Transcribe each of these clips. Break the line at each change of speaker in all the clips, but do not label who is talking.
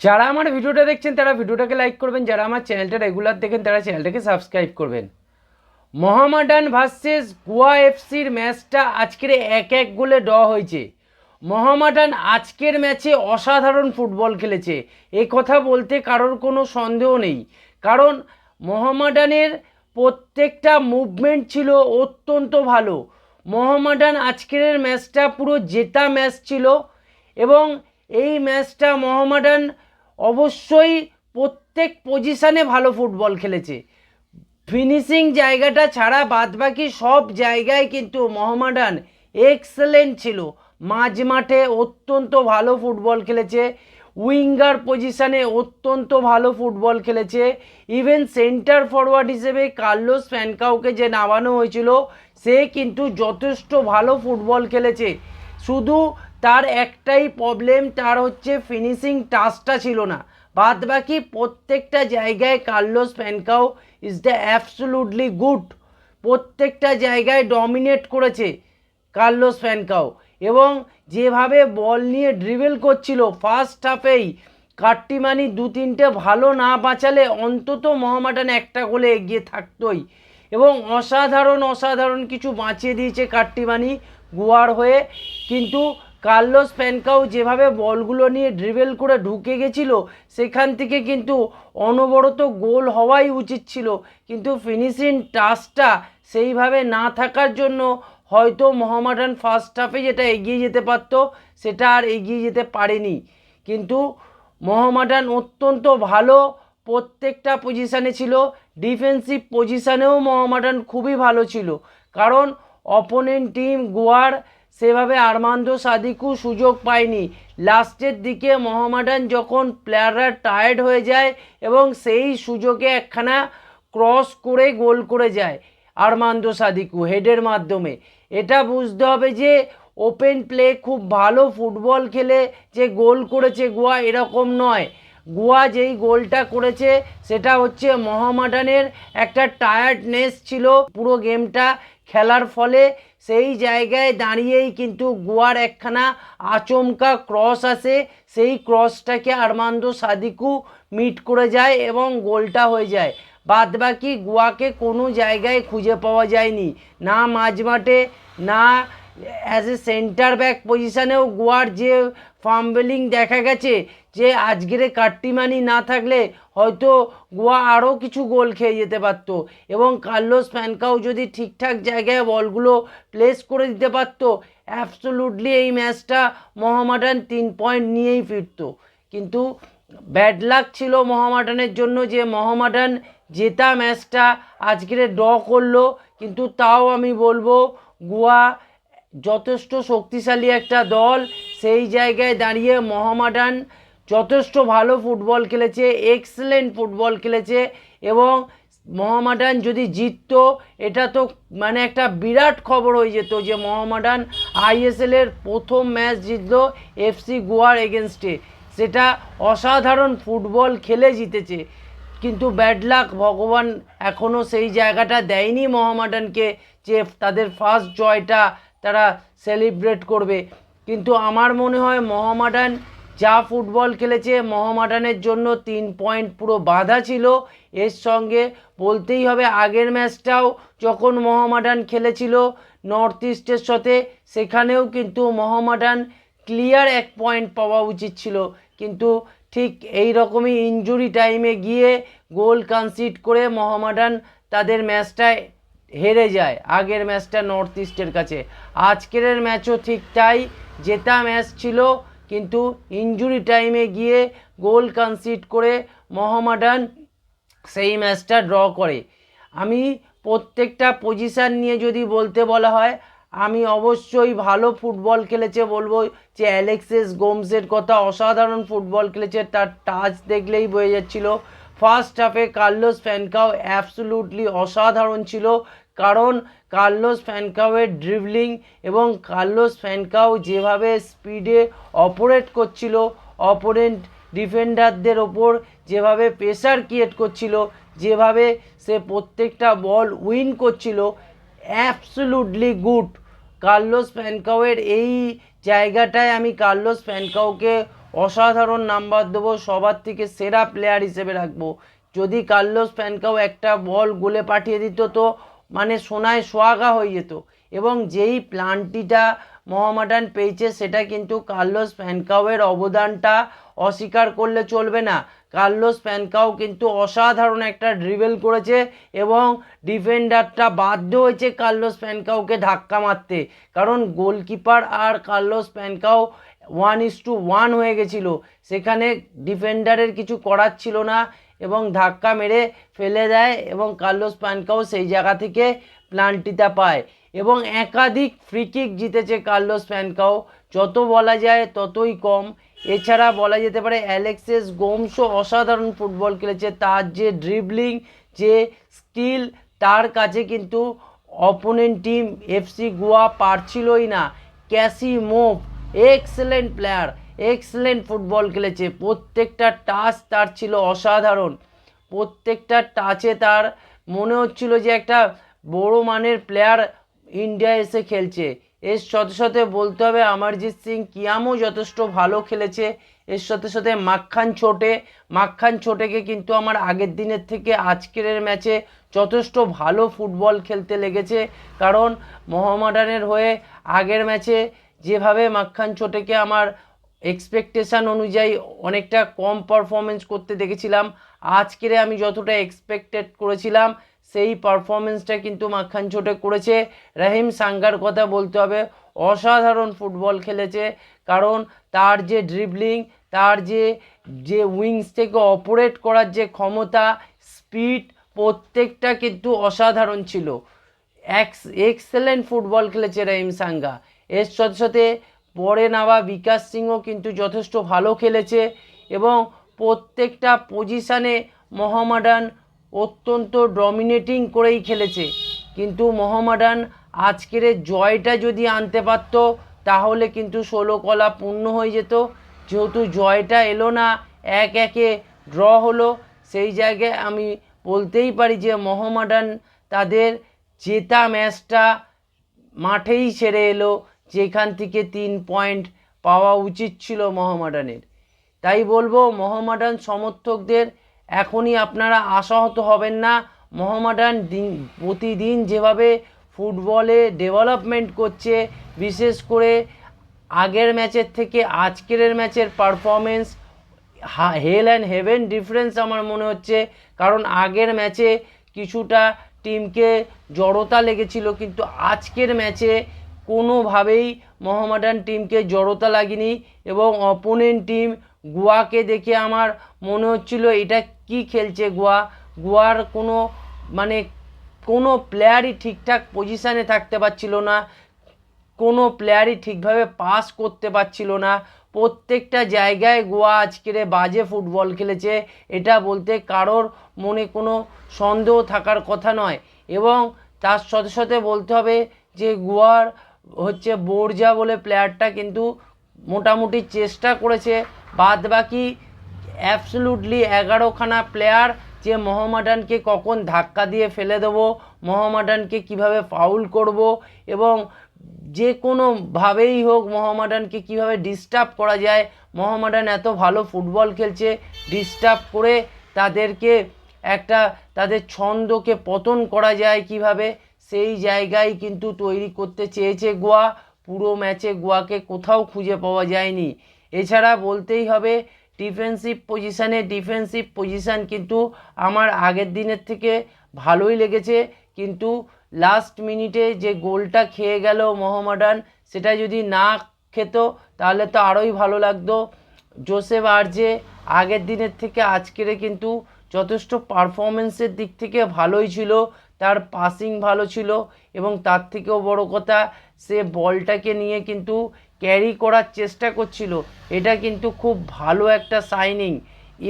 যারা আমার ভিডিওটা দেখছেন, তারা ভিডিওটাকে লাইক করবেন। যারা আমার চ্যানেলটা রেগুলার দেখেন, তারা চ্যানেলটাকে সাবস্ক্রাইব করবেন। মোহামেডান ভার্সেস গোয়া এফসির ম্যাচটা আজকের এক এক গোলে ড হয়েছে। মোহামেডান আজকের ম্যাচে অসাধারণ ফুটবল খেলেছে। এ কথা বলতে কারোর কোনো সন্দেহ নেই। কারণ মোহামেডানের প্রত্যেকটা মুভমেন্ট ছিল অত্যন্ত ভালো। মোহামেডান আজকের ম্যাচটা পুরো জেতা ম্যাচ ছিল এবং এই ম্যাচটা মোহামেডান অবশ্যই প্রত্যেক পজিশানে ভালো ফুটবল খেলেছে। ফিনিশিং জায়গাটা ছাড়া বাদবাকি সব জায়গায় কিন্তু মোহামেডান এক্সেলেন্ট ছিল। মাঝ মাঠে অত্যন্ত ভালো ফুটবল খেলেছে। উইঙ্গার পজিশানে অত্যন্ত ভালো ফুটবল খেলেছে। ইভেন সেন্টার ফরওয়ার্ড হিসেবে কার্লোস ফ্যানকাউকে যে নামানো হয়েছিল, সে কিন্তু যথেষ্ট ভালো ফুটবল খেলেছে। শুধু তার একটাই প্রবলেম তার হচ্ছে ফিনিশিং টাচটা ছিল না। বাদ বাকি প্রত্যেকটা জায়গায় কার্লোস ফ্যানকাও ইজ দ্য অ্যাবসলুটলি গুড প্রত্যেকটা জায়গায় ডমিনেট করেছে কার্লোস ফ্যানকাও। এবং যেভাবে বল নিয়ে ড্রিবেল করছিল ফার্স্ট হাফেই কাট্টিমানি দু তিনটে ভালো না বাঁচালে অন্তত মহামাটান একটা গোলে এগিয়ে থাকতোই। এবং অসাধারণ অসাধারণ কিছু বাঁচিয়ে দিয়েছে কাট্টিমানি গোয়ার হয়ে। কিন্তু কার্লোস প্যানকাও যেভাবে বলগুলো নিয়ে ড্রিবেল করে ঢুকে গেছিল, সেখান থেকে কিন্তু অনবরত গোল হওয়াই উচিত ছিল। কিন্তু ফিনিশিং টাচটা সেইভাবে না থাকার জন্য হয়তো মোহামেডান ফার্স্ট হাফে যেটা এগিয়ে যেতে পারত, সেটা আর এগিয়ে যেতে পারেনি। কিন্তু মোহামেডান অত্যন্ত ভালো প্রত্যেকটা পজিশানে ছিল ডিফেন্সিভ পজিশানেও মোহামেডান খুবই ভালো ছিল। কারণ অপোনেন্ট টিম গোয়ার সেভাবে আরমান্দো সাদিকু সুযোগ পায়নি। লাস্টের দিকে মোহামেডান যখন প্লেয়াররা টায়ার্ড হয়ে যায় এবং সেই সুযোগে একখানা ক্রস করে গোল করে যায় আরমান্দো সাদিকু হেডের মাধ্যমে। এটা বুঝতে হবে যে ওপেন প্লে খুব ভালো ফুটবল খেলে যে গোল করেছে গোয়া এরকম নয়। গোয়া যেই গোলটা করেছে সেটা হচ্ছে মোহামেডানের একটা টায়ার্ডনেস ছিল পুরো গেমটা খেলার ফলে সেই জায়গায় দাঁড়িয়েই কিন্তু গোয়ার একখানা আচমকা ক্রস আসে সেই ক্রসটাকে আরমান্দো সাদিকু মিট করে যায় এবং গোলটা হয়ে যায়। বাদবাকি গোয়াকে কোনো জায়গায় খুঁজে পাওয়া যায়নি। না মাঝমাঠে, না অ্যাজ এ সেন্টার ব্যাক পজিশানেও গোয়ার যে ফার্মবেলিং দেখা গেছে যে আজকের কাট্টিমানি না থাকলে হয়তো গোয়া আরও কিছু গোল খেয়ে যেতে পারতো এবং কার্লোস ফ্যানকাও যদি ঠিকঠাক জায়গায় বলগুলো প্লেস করে দিতে পারতো অ্যাবসোলুটলি এই ম্যাচটা মহামাডান তিন পয়েন্ট নিয়েই ফিরতো। কিন্তু ব্যাড লাক ছিল মহামাডানের জন্য যে মহামাডান জেতা ম্যাচটা, আজকের ড করল, কিন্তু তাও আমি বলব গোয়া যথেষ্ট শক্তিশালী একটা দল সেই জায়গায় দাঁড়িয়ে মোহামেডান যথেষ্ট ভালো ফুটবল খেলেছে এক্সেলেন্ট ফুটবল খেলেছে এবং মোহামেডান যদি জিততো, এটা তো মানে একটা বিরাট খবর হয়ে যেত যে মোহামেডান আইএসএলের প্রথম ম্যাচ জিতলো এফসি গোয়ার এগেনস্টে। সেটা অসাধারণ ফুটবল খেলে জিতেছে। কিন্তু ব্যাড লাক ভগবান এখনও সেই জায়গাটা দেয়নি মোহামেডানকে যে তাদের ফার্স্ট জয়টা তারা সেলিব্রেট করবে। কিন্তু আমার মনে হয় মহামাডান যা ফুটবল খেলেছে, মহামাডানের জন্য তিন পয়েন্ট পুরো বাধা ছিল। এর সঙ্গে বলতেই হবে আগের ম্যাচটাও যখন মহামাডান খেলেছিল নর্থ ইস্টের সাথে, সেখানেও কিন্তু মহামাডান ক্লিয়ার এক পয়েন্ট পাওয়া উচিত ছিল। কিন্তু ঠিক এই রকমই ইনজুরি টাইমে গিয়ে গোল কনসিড করে মোহামেডান তাদের ম্যাচটায় হেরে যায় আগের ম্যাচটা নর্থ ইস্টের কাছে। আজকের ম্যাচও ঠিক তাই। জেতা ম্যাচ ছিল, কিন্তু ইনজুরি টাইমে গিয়ে গোল কনসিড করে মোহামেডান সেই ম্যাচটা ড্র করে। আমি প্রত্যেকটা পজিশান নিয়ে যদি বলতে বলা হয়, আমি অবশ্যই ভালো ফুটবল খেলেছে বলব যে অ্যালেক্সেস গোমসের কথা, অসাধারণ ফুটবল খেলেছে, তার টাচ দেখলেই বয়ে যাচ্ছিল। ফার্স্ট হাফে কার্লোস ফ্যানকাও অ্যাবসলুটলি অসাধারণ ছিল। কারণ কার্লোস ফ্যানকাওয়ের ড্রিবলিং এবং কার্লোস ফ্যানকাও যেভাবে স্পিডে অপারেট করছিল, অপোনেন্ট ডিফেন্ডারদের ওপর যেভাবে প্রেশার ক্রিয়েট করছিল, যেভাবে সে প্রত্যেকটা বল উইন করছিল, অ্যাবসলুটলি গুড। কার্লোস ফ্যানকাওয়ের এই জায়গাটায় আমি কার্লোস ফ্যানকাওকে অসাধারণ নাম্বার দেবো, সবার থেকে সেরা প্লেয়ার হিসেবে রাখব। যদি কার্লোস ফ্যানকাও একটা বল গোলে পাঠিয়ে দিত তো মানে সোনায় সোয়াগা হয়ে যেত। এবং যেই প্লান্টিটা মোহামেডান পেয়েছে, সেটা কিন্তু কার্লোস ফ্যানকাওয়ের অবদানটা অস্বীকার করলে চলবে না। কার্লোস ফ্যানকাও কিন্তু অসাধারণ একটা ড্রিবেল করেছে এবং ডিফেন্ডারটা বাধ্য হয়েছে কার্লোস ফ্যানকাওকে ধাক্কা মারতে। কারণ গোলকিপার আর কার্লোস ফ্যানকাও ওয়ান ইস টু ওয়ান হয়ে গেছিল। সেখানে ডিফেন্ডারের কিছু করার ছিল না। এবং ধাক্কা মেরে ফেলে দেয় এবং কার্লোস প্যানকাও সেই জায়গা থেকে প্লান্টিটা পায়। এবং একাধিক ফ্রিকিক জিতেছে কার্লোস প্যানকাও। যত বলা যায় ততই কম। এছাড়া বলা যেতে পারে অ্যালেক্সেস গোমসও অসাধারণ ফুটবল খেলেছে। তার যে ড্রিবলিং যে স্কিল তার কাছে কিন্তু অপোনেন্ট টিম এফসি গোয়া পারছিলই না। ক্যাসি মোভ এক্সেলেন্ট প্লেয়ার এক্সেলেন্ট ফুটবল খেলেছে। প্রত্যেকটা টাচ তার ছিল অসাধারণ। প্রত্যেকটা টাচে তার মনে হচ্ছিল যে একটা বড় মানের প্লেয়ার ইন্ডিয়া এসে খেলছে। এর সাথে সাথে বলতে হবে, অমরজিৎ সিং কিয়ামও যথেষ্ট ভালো খেলেছে। এর সাথে সাথে মাখান ছোটে মাখান ছোটেকে কিন্তু আমার আগের দিনের থেকে আজকের ম্যাচে যথেষ্ট ভালো ফুটবল খেলতে লেগেছে। কারণ মোহামেডানের হয়ে আগের ম্যাচে যেভাবে মাখান ছোটেকে আমার এক্সপেকটেশান অনুযায়ী অনেকটা কম পারফরমেন্স করতে দেখেছিলাম। আজকের আমি যতটা এক্সপেক্টেড করেছিলাম, সেই পারফরমেন্সটা কিন্তু মাখান ছোটে করেছে। রাহিম সাঙ্গার কথা বলতে হবে, অসাধারণ ফুটবল খেলেছে। কারণ তার যে ড্রিবলিং তার যে যে উইংস থেকে অপারেট করার যে ক্ষমতা স্পিড প্রত্যেকটা কিন্তু অসাধারণ ছিল। এক্স এক্সেলেন্ট ফুটবল খেলেছে রহিম সাঙ্গা। এর সাথে সাথে পরে নাওয়া বিকাশ সিংও কিন্তু যথেষ্ট ভালো খেলেছে এবং প্রত্যেকটা পজিশানে মোহামেডান অত্যন্ত ডমিনেটিং করেই খেলেছে। কিন্তু মোহামেডান আজকের জয়টা যদি আনতে পারত, তাহলে কিন্তু ষোলো কলা পূর্ণ হয়ে যেত। যেহেতু জয়টা এলো না, এক একে ড্র হলো, সেই জায়গায় আমি বলতেই পারি যে মোহামেডান তাদের জেতা ম্যাচটা মাঠেই ছেড়ে এলো। যেখান থেকে তিন পয়েন্ট পাওয়া উচিত ছিল মোহামেডানের। তাই বলব, মোহামেডান সমর্থকদের এখনই আপনারা আশাহত হবেন না। মোহামেডান দিন, প্রতিদিন যেভাবে ফুটবলে ডেভেলপমেন্ট করছে, বিশেষ করে আগের ম্যাচের থেকে আজকের ম্যাচের performance hell and heaven difference আমার মনে হচ্ছে। কারণ আগের ম্যাচে কিছুটা টিমকে জড়তা লেগেছিল, কিন্তু আজকের ম্যাচে কোনোভাবেই মোহামেডান টিমকে জড়তা লাগেনি এবং অপোনেন্ট টিম গোয়াকে দেখে আমার মনে হচ্ছিল, এটা কি খেলছে গোয়া? গোয়ার কোনো মানে কোনো প্লেয়ারই ঠিকঠাক পজিশানে থাকতে পারছিল না, কোনো প্লেয়ারই ঠিকভাবে পাস করতে পারছিল না। প্রত্যেকটা জায়গায় গোয়া আজকের বাজে ফুটবল খেলেছে, এটা বলতে কারোর মনে কোনো সন্দেহ থাকার কথা নয়। এবং তার সাথে সাথে বলতে হবে যে গোয়ার হচ্ছে বোরজা বলে প্লেয়ারটা কিন্তু মোটামুটি চেষ্টা করেছে। বাদ বাকি অ্যাবসলুটলি এগারোখানা প্লেয়ার যে মোহামেডানকে কখন ধাক্কা দিয়ে ফেলে দেবো মোহামেডানকে কীভাবে ফাউল করব এবং যে কোনোভাবেই হোক মোহামেডানকে কীভাবে ডিস্টার্ব করা যায় মোহামেডান এত ভালো ফুটবল খেলছে ডিস্টার্ব করে তাদেরকে একটা, তাদের ছন্দকে পতন করা যায় কীভাবে সেই জায়গায় কিন্তু তৈরি করতে চেয়েছে গোয়া। পুরো ম্যাচে গোয়াকে কোথাও খুঁজে পাওয়া যায়নি। এছাড়া বলতেই হবে ডিফেন্সিভ পজিশানে ডিফেন্সিভ পজিশান কিন্তু আমার আগের দিনের থেকে ভালোই লেগেছে। কিন্তু লাস্ট মিনিটে যে গোলটা খেয়ে গেল মোহামেডান, সেটা যদি না খেত, তাহলে তো আরোই ভালো লাগতো। জোসেফ আরজে আগের দিনের থেকে আজকেরে কিন্তু যথেষ্ট পারফরমেন্সের দিক থেকে ভালোই ছিল। তার পাসিং ভালো ছিল এবং তার থেকেও বড় কথা, সে বলটাকে নিয়ে কিন্তু ক্যারি করার চেষ্টা করছিল। এটা কিন্তু খুব ভালো একটা সাইনিং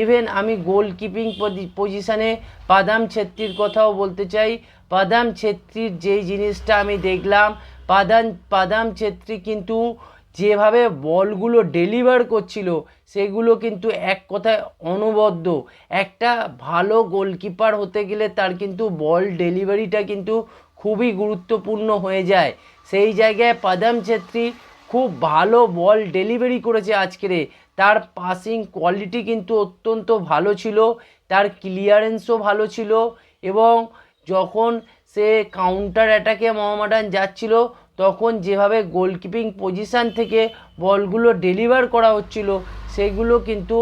ইভেন আমি গোলকিপিং পজিশানে বাদাম ছেত্রীর কথাও বলতে চাই। বাদাম ছেত্রীর যেই জিনিসটা আমি দেখলাম, বাদাম বাদাম ছেত্রী কিন্তু যেভাবে বলগুলো ডেলিভার করছিল, সেগুলো কিন্তু এক কথায় অনবদ্য। একটা ভালো গোলকিপার হতে গেলে তার কিন্তু বল ডেলিভারিটা কিন্তু খুবই গুরুত্বপূর্ণ হয়ে যায়। সেই জায়গায় পাদাম ছেত্রী খুব ভালো বল ডেলিভারি করেছে আজকেরে তার পাসিং কোয়ালিটি কিন্তু অত্যন্ত ভালো ছিল, তার ক্লিয়ারেন্সও ভালো ছিল এবং যখন সে কাউন্টার অ্যাটাকে মোহামেডান যাচ্ছিল তখন যেভাবে গোলকিপিং পজিশান থেকে বলগুলো ডেলিভার করা হচ্ছিল, সেগুলো কিন্তু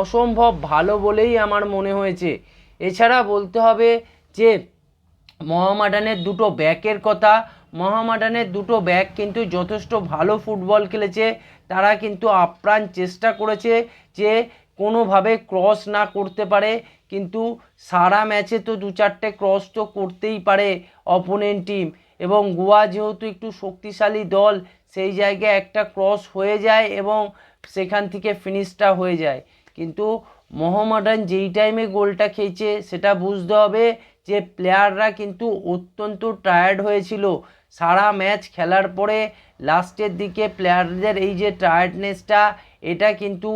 অসম্ভব ভালো বলেই আমার মনে হয়েছে। এছাড়া বলতে হবে যে, মহামাডানের দুটো ব্যাকের কথা। মহামাডানের দুটো ব্যাক কিন্তু যথেষ্ট ভালো ফুটবল খেলেছে। তারা কিন্তু আপ্রাণ চেষ্টা করেছে যে, কোনোভাবে ক্রস না করতে পারে। কিন্তু সারা ম্যাচে তো দু চারটে ক্রস তো করতেই পারে অপোনেন্ট টিম এবং গোয়া যেহেতু একটু শক্তিশালী দল, সেই জায়গায় একটা ক্রস হয়ে যায় এবং সেখান থেকে ফিনিশটা হয়ে যায়। কিন্তু মোহামেডান যেই টাইমে গোলটা খেয়েছে, সেটা বুঝতে হবে যে প্লেয়াররা কিন্তু অত্যন্ত টায়ার্ড হয়েছিল। সারা ম্যাচ খেলার পরে লাস্টের দিকে প্লেয়ারদের এই যে টায়ার্ডনেসটা এটা কিন্তু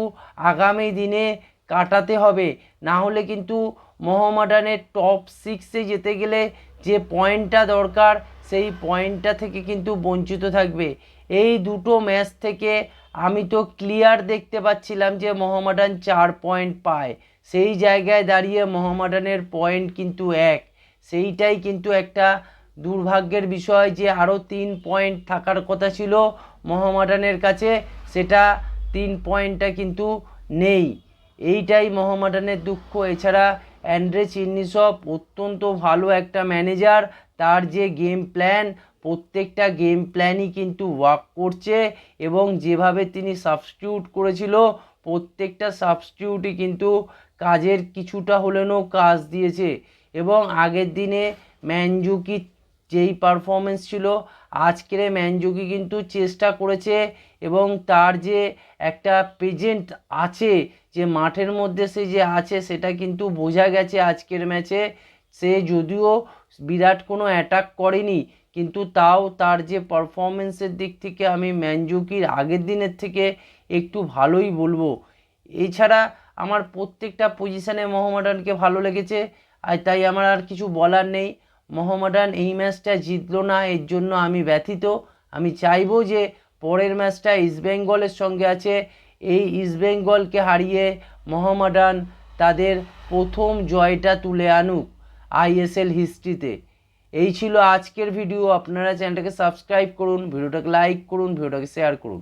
আগামী দিনে কাটাতে হবে। না হলে কিন্তু মোহামেডানের টপ সিক্সে যেতে গেলে যে পয়েন্টটা দরকার সেই পয়েন্টটা থেকে কিন্তু বঞ্চিত থাকবে। এই দুটো ম্যাচ থেকে আমি তো ক্লিয়ার দেখতে পাচ্ছিলাম যে মোহামেডান চার পয়েন্ট পায়। সেই জায়গায় দাঁড়িয়ে মোহামেডানের পয়েন্ট কিন্তু এক। সেইটাই কিন্তু একটা দুর্ভাগ্যের বিষয় যে আরও তিন পয়েন্ট থাকার কথা ছিল মোহামেডানের কাছে। সেটা তিন পয়েন্টটা কিন্তু নেই। এইটাই মোহামেডানের দুঃখ। এছাড়া অ্যান্ড্রে চিন্নিসব অত্যন্ত ভালো একটা ম্যানেজার তার যে গেম প্ল্যান প্রত্যেকটা গেম প্ল্যানই কিন্তু ওয়ার্ক করছে এবং যেভাবে তিনি সাবস্টিটিউট করেছিল, প্রত্যেকটা সাবস্টিটিউটই কিন্তু কাজের কিছুটা হলেনও কাজ দিয়েছে। এবং আগের দিনে ম্যানজুকি যেই পারফরমেন্স ছিল আজকের ম্যানজুকি কিন্তু চেষ্টা করেছে এবং তার যে একটা প্রেজেন্ট আছে, যে মাঠের মধ্যে সে যে আছে সেটা কিন্তু বোঝা গেছে আজকের ম্যাচে। সে যদিও বিরাট কোনো অ্যাটাক করেনি, কিন্তু তাও তার যে পারফরমেন্সের দিক থেকে আমি ম্যানজুকির আগের দিনের থেকে একটু ভালোই বলব। এছাড়া আমার প্রত্যেকটা পজিশানে মোহামেডানকে ভালো লেগেছে, আর তাই আমার আর কিছু বলার নেই। মোহামেডান এই ম্যাচটা জিতলো না, এর জন্য আমি ব্যথিত। আমি চাইব যে পরের ম্যাচটা ইস্টবেঙ্গলের সঙ্গে আছে। এই ইস্টবেঙ্গলকে হারিয়ে মোহামেডান তাদের প্রথম জয়টা তুলে আনুক আইএসএল হিস্ট্রিতে। এই ছিল আজকের ভিডিও। আপনারা চ্যানেলটাকে সাবস্ক্রাইব করুন, ভিডিওটাকে লাইক করুন, ভিডিওটাকে শেয়ার করুন।